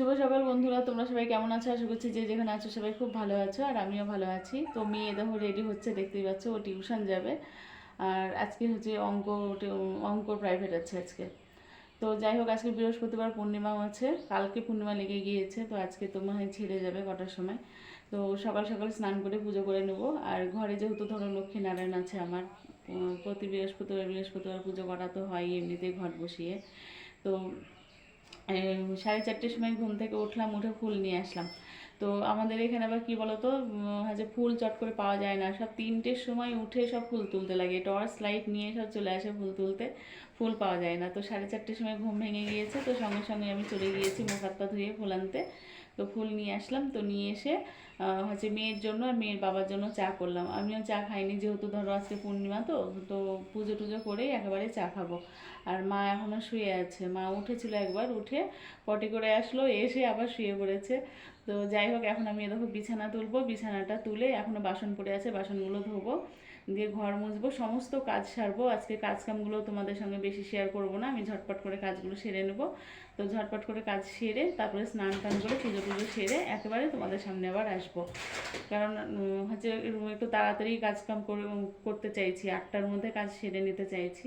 শুভ সকাল বন্ধুরা, তোমরা সবাই কেমন আছো? আশা করছি যে যেখানে আছো সবাই খুব ভালো আছো, আর আমিও ভালো আছি। তো মেয়ে দেখো রেডি হচ্ছে, দেখতেই পাচ্ছ, ও টিউশন যাবে। আর আজকে হচ্ছে অঙ্ক অঙ্ক প্রাইভেট আছে আজকে। তো যাই হোক, আজকে বৃহস্পতিবার পূর্ণিমাও আছে, কালকে পূর্ণিমা লেগে গিয়েছে, তো আজকে তো হয় ছেড়ে যাবে কটার সময়। তো সকাল সকাল স্নান করে পুজো করে নেব। আর ঘরে যেহেতু ধরো লক্ষ্মী নারায়ণ আছে আমার প্রতি বৃহস্পতিবার বৃহস্পতিবার পুজো করা তো হয় এমনিতেই ঘর বসিয়ে। তো সাড়ে চারটের সময় ঘুম থেকে উঠলাম, উঠে ফুল নিয়ে আসলাম। তো আমাদের এখানে আবার কী বলতো হচ্ছে ফুল চট করে পাওয়া যায় না। সব তিনটের সময় উঠে সব ফুল তুলতে লাগে। টর্চ, লাইট নিয়ে সব চলে আসে ফুল তুলতে। ফুল পাওয়া যায় না। তো সাড়ে চারটের সময় ঘুম ভেঙে গিয়েছে। তো সঙ্গে সঙ্গে আমি চলে গিয়েছি, মুখ হাত পা ধুয়ে ফুল আনতে। তো ফুল নিয়ে আসলাম। তো নিয়ে এসে হচ্ছে মেয়ের জন্য আর মেয়ের বাবার জন্য চা করলাম। আমিও চা খাইনি যেহেতু ধরো আজকে পূর্ণিমা তো তো পুজো টুজো করেই একেবারে চা খাব। আর মা এখনও শুয়ে আছে। মা উঠেছিল একবার, উঠে পটি করে আসলো, এসে আবার শুয়ে পড়েছে। তো যাই হোক, এখন আমি দেখো বিছানা তুলবো। বিছানাটা তুলে এখনও বাসন পড়ে আছে, বাসনগুলো ধোবো, দিয়ে ঘর মুছবো, সমস্ত কাজ সারবো। আজকে কাজ কামগুলো তোমাদের সঙ্গে বেশি শেয়ার করব না, আমি ঝটপট করে কাজগুলো সেরে নেব। তো ঝটপট করে কাজ সেরে তারপরে স্নান টান করে পুজো টুজো সেরে একেবারে তোমাদের সামনে আবার আসব। কারণ হচ্ছে একটু তাড়াতাড়ি কাজকাম করে করতে চাইছি, আটটার মধ্যে কাজ সেরে নিতে চাইছি।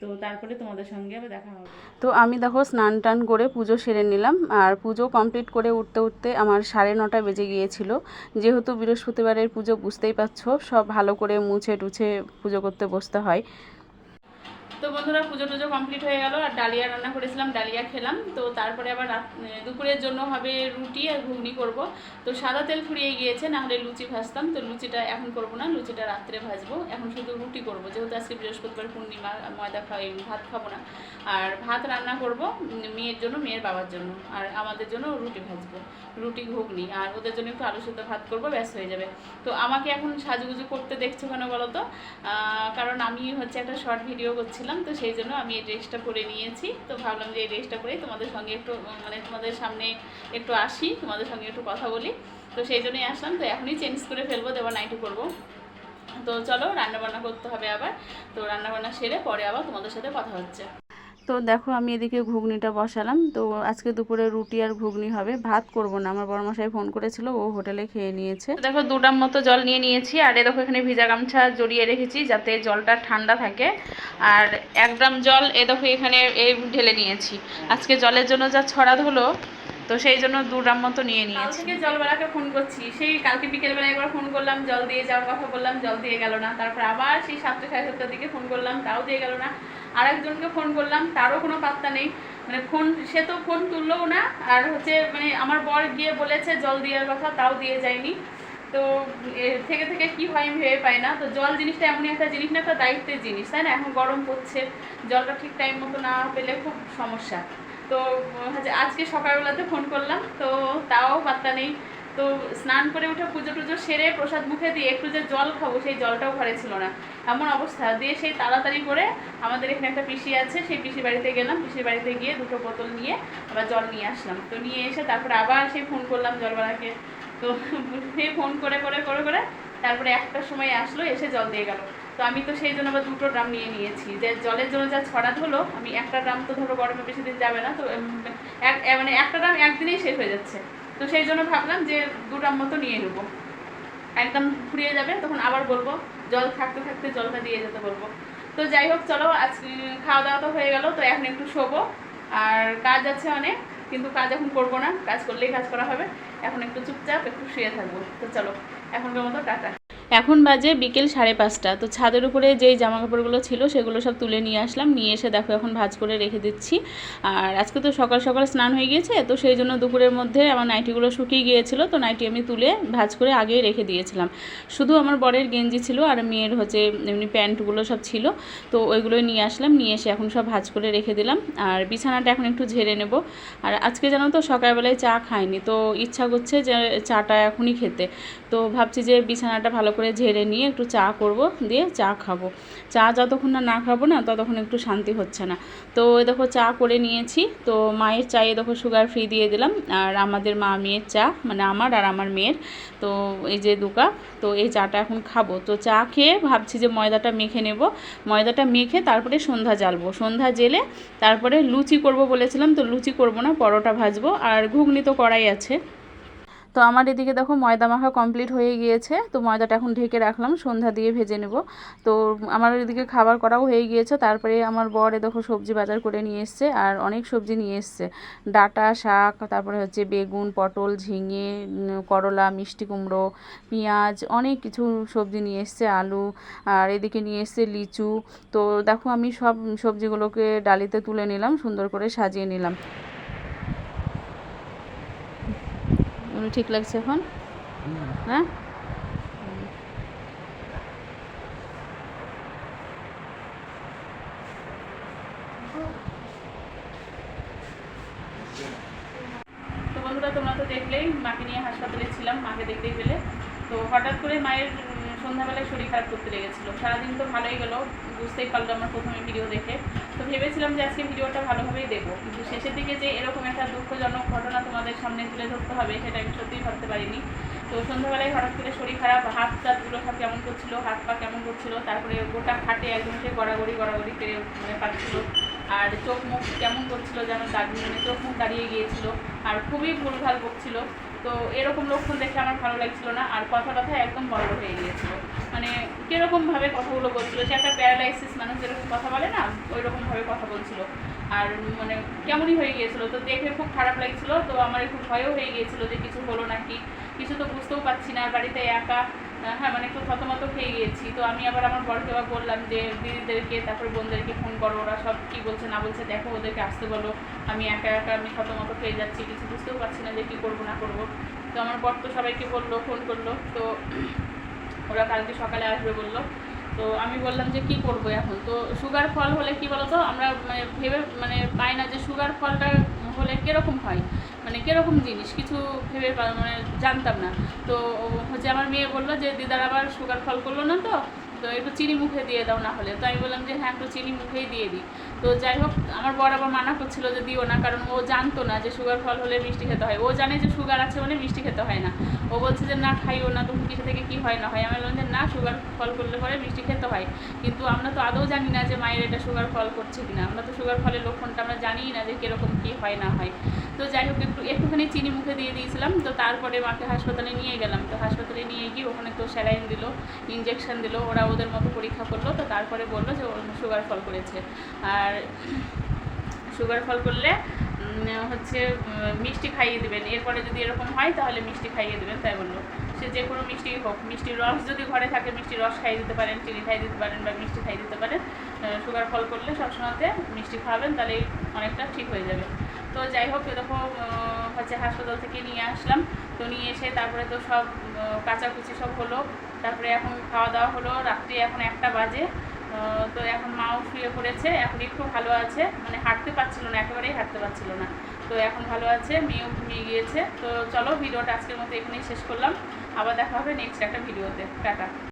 তো তারপরে তোমাদের সঙ্গে আবার দেখা হবে। তো আমি দেখো স্নান টান করে পুজো সেরে নিলাম, আর পুজো কমপ্লিট করে উঠতে উঠতে আমার সাড়ে নটা বেজে গিয়েছিল। যেহেতু বৃহস্পতিবারের পুজো বুঝতেই পারছ, সব ভালো করে মুছে টুছে পুজো করতে বসতে হয়। তো বন্ধুরা পুজো টুজো কমপ্লিট হয়ে গেল আর ডালিয়া রান্না করেছিলাম, ডালিয়া খেলাম। তো তারপরে আবার দুপুরের জন্য হবে রুটি আর ঘুগনি করব। তো সাদা তেল ফুরিয়ে গিয়েছে, না হলে লুচি ভাজতাম। তো লুচিটা এখন করব না, লুচিটা রাত্রে ভাজবো। এখন শুধু রুটি করব, যেহেতু আজকে বৃহস্পতিবার পূর্ণিমা, ময়দা খাই, ভাত খাব না। আর ভাত রান্না করব মেয়ের জন্য, মেয়ের বাবার জন্য। আর আমাদের জন্য রুটি ভাজবো, রুটি, ঘুগনি। আর ওদের জন্য একটু আলু সেদ্ধ ভাত করব, ব্যাস হয়ে যাবে। তো আমাকে এখন সাজুগুজু করতে দেখছ কেন বলো তো? কারণ আমি হচ্ছে একটা শর্ট ভিডিও করছিলাম। তো সেই জন্য আমি এই ড্রেসটা পরে নিয়েছি। তো ভাবলাম যে এই ড্রেসটা পরে তোমাদের সঙ্গে একটু মানে তোমাদের সামনে একটু আসি, তোমাদের সঙ্গে একটু কথা বলি। তো সেই জন্যই আসলাম, তো এখনই চেঞ্জ করে ফেলব দেবার নাইটু করব। তো চলো রান্নাবান্না করতে হবে আবার। তো রান্নাবান্না সেরে পরে আবার তোমাদের সাথে কথা হচ্ছে। তো দেখো আমি এদিকে ঘুগনিটা বসালাম। তো আজকে দুপুরে রুটি আর ঘুগনি হবে। ভাত করব না। আমার বড়মশাই ফোন করেছিল, ও হোটেলে খেয়ে নিয়েছে। দেখো দুটার মতো জল নিয়ে নিয়েছি। আর এ দেখো এখানে ভিজা গামছা জড়িয়ে রেখেছি যাতে জলটা ঠান্ডা থাকে। আর এক ড্রাম জল এ দেখো এখানে এই ঢেলে নিয়েছি। আজকে জলের জন্য যা ছড়া হলো তো সেই জন্য দু ড্রাম মতো নিয়ে নিয়েছি। থেকে জলবেলাকে ফোন করছি। সেই কালকে বিকেলবেলা একবার ফোন করলাম জল দিয়ে যাওয়ার কথা বললাম জল দিয়ে গেল না। তারপর আবার সেই সাতটা সাড়ে সাতটার দিকে ফোন করলাম তাও দিয়ে গেল না। আর একজনকে ফোন করলাম তারও কোনো পাত্তা নেই। মানে ফোন সে তো ফোন তুললেও না। আর হচ্ছে মানে আমার বর গিয়ে বলেছে জল দেওয়ার কথা তাও দিয়ে যায়নি। তো থেকে থেকে কি হয় আমি ভেবে পাই না। তো জল জিনিসটা এমনই একটা জিনিস না একটা দায়িত্বের জিনিস তাই না? এখন গরম পড়ছে। জলটা ঠিক টাইম মতো না পেলে খুব সমস্যা। তো আজকে সকালবেলাতে ফোন করলাম, তো তাও পাত্তা নেই। তো স্নান করে উঠে পুজো টুজো সেরে প্রসাদ মুখে দিয়ে একটু যে জল খাব, সেই জলটাও ঘরে ছিল না। এমন অবস্থা। দিয়ে সেই তাড়াতাড়ি করে আমাদের এখানে একটা পিসি আছে, সেই পিসির বাড়িতে গেলাম। পিসির বাড়িতে গিয়ে দুটো বোতল নিয়ে আবার জল নিয়ে আসলাম। তো নিয়ে এসে তারপরে আবার সেই ফোন করলাম জলবালাকে তো সেই ফোন করে করে করে করে তারপরে একটার সময় আসলো, এসে জল দিয়ে গেল। তো আমি তো সেই জন্য আবার দুটো ড্রাম নিয়ে নিয়েছি। যে জলের জন্য যা ছড়াত হলো আমি একটা ড্রাম তো ধরো গরমে বেশি দিন যাবে না, তো মানে একটা ড্রাম একদিনেই শেষ হয়ে যাচ্ছে। তো সেই জন্য ভাবলাম যে দু ড্রাম মতো নিয়ে নেব। একদম ফুরিয়ে যাবে, তখন আবার বলব, জল থাকতে থাকতে জলটা দিয়ে যেতে বলব। তো যাই হোক, চলো, আজ খাওয়া দাওয়া তো হয়ে গেল, তো এখন একটু শোবো। আর কাজ আছে অনেক, কিন্তু কাজ এখন করব না, কাজ করলেই কাজ করা হবে। এখন একটু চুপচাপ, একটু শুয়ে থাকব। তো চলো, এখনকার মতো টাটা। এখন বাজে বিকেল সাড়ে পাঁচটা। তো ছাদের উপরে যেই জামা কাপড়গুলো ছিল সেগুলো সব তুলে নিয়ে আসলাম। নিয়ে এসে দেখো এখন ভাজ করে রেখে দিচ্ছি। আর আজকে তো সকাল সকাল স্নান হয়ে গিয়েছে, তো সেই জন্য দুপুরের মধ্যে আমার নাইটিগুলো শুকিয়ে গিয়েছিল, তো নাইটি আমি তুলে ভাজ করে আগেই রেখে দিয়েছিলাম। শুধু আমার বরের গেঞ্জি ছিল আর মেয়ের হচ্ছে এমনি প্যান্টগুলো সব ছিল, তো ওইগুলোই নিয়ে আসলাম। নিয়ে এসে এখন সব ভাজ করে রেখে দিলাম। আর বিছানাটা এখন একটু ঝেড়ে নেব। আর আজকে জানো তো সকালবেলায় চা খায়নি তো ইচ্ছা করছে যে চাটা এখনই খেতে। তো ভাবছি যে বিছানাটা ভালো করে ঝেড়ে নিয়ে একটু চা করব, দিয়ে চা খাব। চা যতক্ষণ না না খাব না, ততক্ষণ একটু শান্তি হচ্ছে না। তো দেখো চা করে নিয়েছি। তো মায়ের চায়ে দেখো সুগার ফ্রি দিয়ে দিলাম, আর আমাদের মা মেয়ের চা মানে আমার আর আমার মেয়ের। তো এই যে দু কাপ তো এই চাটা এখন খাব। তো চা খেয়ে ভাবছি যে ময়দাটা মেখে নেব। ময়দাটা মেখে তারপরে সন্ধ্যা জ্বালবো। সন্ধ্যা জেলে তারপরে লুচি করব বলেছিলাম, তো লুচি করব না, পরোটা ভাজবো। আর ঘুগনি তো করাই আছে। তো আমার এদিকে দেখো ময়দা মাখা কমপ্লিট হয়ে গিয়েছে। তো ময়দাটা এখন ঢেকে রাখলাম, সন্ধ্যা দিয়ে ভেজে নেব। তো আমার এদিকে খাবার করাও হয়ে গিয়েছে, তারপরে আমার বরে দেখো সবজি বাজার করে নিয়ে এসছে আর অনেক সবজি নিয়ে এসছে। ডাটা, শাক, তারপরে হচ্ছে বেগুন, পটল, ঝিঙে করলা, মিষ্টি কুমড়ো, পেঁয়াজ, অনেক কিছু সবজি নিয়ে এসছে, আলু, আর এদিকে নিয়ে এসছে লিচু। তো দেখো আমি সব সবজিগুলোকে ডালিতে তুলে নিলাম, সুন্দর করে সাজিয়ে নিলাম। এগুলো ঠিক লাগছে এখন? হ্যাঁ? তো বন্ধুরা, তোমরা তো দেখলেই মাকে নিয়ে হাসপাতালে ছিলাম, মাকে তো হঠাৎ করে মায়ের শরীর খারাপ করতে লেগেছিলো। সারাদিন তো ভালোই গেল, বুঝতেই পারল আমার প্রথমে ভিডিও দেখে। তো ভেবেছিলাম যে আজকে ভিডিওটা ভালোভাবেই দেখব। কিন্তু শেষের দিকে যে এরকম একটা দুঃখজনক ঘটনা তোমাদের সামনে তুলে ধরতে হবে, সেটা আমি সত্যিই ভাবতে পারিনি। তো সন্ধ্যাবেলায় হঠাৎ করে শরীর খারাপ, হাত টাতগুলো সব কেমন করছিল, হাত পা কেমন করছিল, তারপরে গোটা খাটে একদম সে গড়াগড়ি গড়াগড়ি পেরে মানে পাচ্ছিল। আর চোখ মুখ কেমন করছিল যেন দাঁড়িয়ে মানে চোখ মুখ দাঁড়িয়ে গিয়েছিল, আর খুবই ভুলভাল বকছিল তো এরকম লক্ষণ দেখে আমার ভালো লাগছিল না, আর কথা কথা একদম বড় হয়ে গিয়েছিল। মানে কীরকমভাবে কথাগুলো বলছিল, সে একটা প্যারালাইসিস মানুষ যেরকম কথা বলে না ওই রকমভাবে কথা বলছিল। আর মানে কেমনই হয়ে গিয়েছিল, তো দেখে খুব খারাপ লাগছিল, তো আমার একটু ভয়ও হয়ে গিয়েছিল যে কিছু হলো নাকি। কিছু তো বুঝতেও পারছি না, বাড়িতে একা হ্যাঁ মানে একটু থতমত খেয়ে গিয়েছি। তো আমি আবার আমার বরকে আবার বললাম যে, দিদিদেরকে, তারপর বোনদেরকে ফোন করো, ওরা সব কী বলছে না বলছে, দেখো ওদেরকে আসতে বলো। আমি একা একা, আমি থতমত খেয়ে যাচ্ছি, কিছু বুঝতেও পারছি না যে কী করব, না করব। তো আমার বর তো সবাইকে বলল, ফোন করল, তো ওরা কালকে সকালে আসবে বলল। তো আমি বললাম যে কি করব এখন? তো সুগার ফল হলে কি তো আমরা মানে ভেবে মানে পাই না যে সুগার ফলটা হলে কীরকম হয়? মানে কীরকম জিনিস? কিছু ভেবে মানে জানতাম না। তো হচ্ছে আমার মেয়ে বলল যে, দিদার আবার সুগার ফল করল না তো? তো একটু চিনি মুখে দিয়ে দাও না হলে। তো আমি বললাম যে হ্যাঁ একটু চিনি মুখেই দিয়ে দিই। তো যাই হোক, আমার বর আবার মানা করছিল যে, দিও না। কারণ ও জানতো না যে সুগার ফল হলে মিষ্টি খেতে হয়। ও জানে যে সুগার আছে মানে মিষ্টি খেতে হয় না। ও বলছে যে, না, খাইও না। তুমি কিছু থেকে কী হয় না হয়? আমি বললাম যে, না সুগার ফল করলে পরে মিষ্টি খেতে হয়। কিন্তু আমরা তো আদৌ জানি না যে, মায়ের এটা সুগার ফল করছে কিনা। আমরা তো সুগার ফলের লক্ষণটা আমরা জানিই না যে, কীরকম কী হয় না হয়। তো যাই হোক, একটু, একটুখানি চিনি মুখে দিয়ে দিয়েছিলাম। তো তারপরে মাকে হাসপাতালে নিয়ে গেলাম। তো হাসপাতালে নিয়ে ওখানে তো স্যালাইন দিল ইঞ্জেকশন দিল, ওরা ওদের মতো পরীক্ষা করল, তো তারপরে বলল যে সুগার ফল করেছে। আর সুগার ফল করলে হচ্ছে মিষ্টি খাইয়ে দেবেন। এরপরে যদি এরকম হয়, তাহলে মিষ্টি খাইয়ে দেবেন, তাই বলল। সে যে কোনো মিষ্টি হোক মিষ্টির রস যদি ঘরে থাকে মিষ্টির রস খাইয়ে দিতে পারেন, চিনি খাইয়ে দিতে পারেন বা মিষ্টি খাইয়ে দিতে পারেন সুগার ফল করলে সবসময়তে মিষ্টি খাওয়াবেন, তাহলে অনেকটা ঠিক হয়ে যাবে। তো যাই হোক, এরকম হচ্ছে হাসপাতাল থেকে নিয়ে আসলাম। তো নিয়ে এসে তারপরে তো সব কাচাকুচি সব হলো। তারপরে এখন খাওয়া দাওয়া হলো, রাত্রি এখন একটা বাজে। তো এখন মাও শুয়ে পড়েছে, এখন একটু ভালো আছে। মানে হাঁটতে পারছিল না, একেবারেই হাঁটতে পারছিল না। তো এখন ভালো আছে, মেয়েও ঘুমিয়ে গিয়েছে। তো চলো, ভিডিওটা আজকের মতো এখানেই শেষ করলাম। আবার দেখা হবে নেক্সট একটা ভিডিওতে। টাটা।